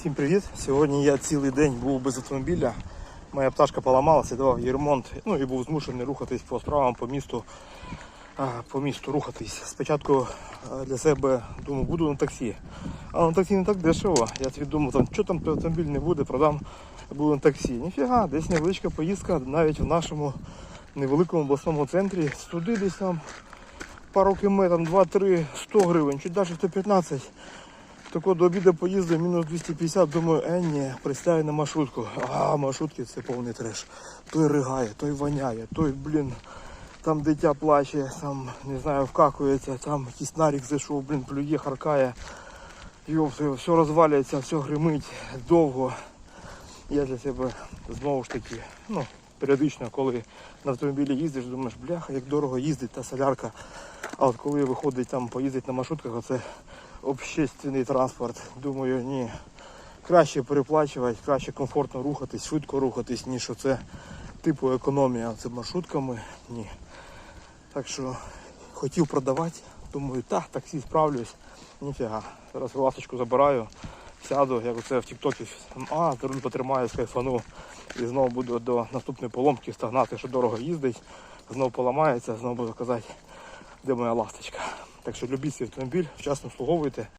Всім привіт! Сьогодні я цілий день був без автомобіля. Моя пташка поламалася, давав їй ремонт. Ну і був змушений рухатись по справам по місту. По місту рухатись. Спочатку для себе думав, буду на таксі. А на таксі не так дешево. Я собі думав, там, що там автомобіль не буде, продам, буду на таксі. Ніфіга, десь невеличка поїздка навіть в нашому невеликому обласному центрі. Туди десь там пару км, там 2-3, 100 гривень, чуть далі 115. Тако до обіду поїздив, мінус 250, думаю, е, ні, пристаю на маршрутку. А, маршрутки це повний треш. Той ригає, той воняє, той, блін, там дитя плаче, там, не знаю, вкакується, там якийсь нарік зайшов, блін, плює, харкає. Йоп, все розвалюється, все гримить довго. Я для себе знову ж таки, ну, періодично, коли на автомобілі їздиш, думаєш, бляха, як дорого їздить та солярка. А от коли виходить там поїздить на маршрутках, оце общественний транспорт. Думаю, ні. Краще переплачувати, краще комфортно рухатись, швидко рухатись, ніж оце типу економія. Це маршрутками. Ні. Так що хотів продавати, думаю, так, таксі справлюсь. Ніфіга. Зараз ласточку забираю, сяду, як оце в Тіктокі, а, руль потримаю, скайфану. І знову буду до наступної поломки стагнати, що дорого їздить, знову поламається, знову буду казати, де моя ласточка. Так що любіть свій автомобіль, вчасно обслуговуйте.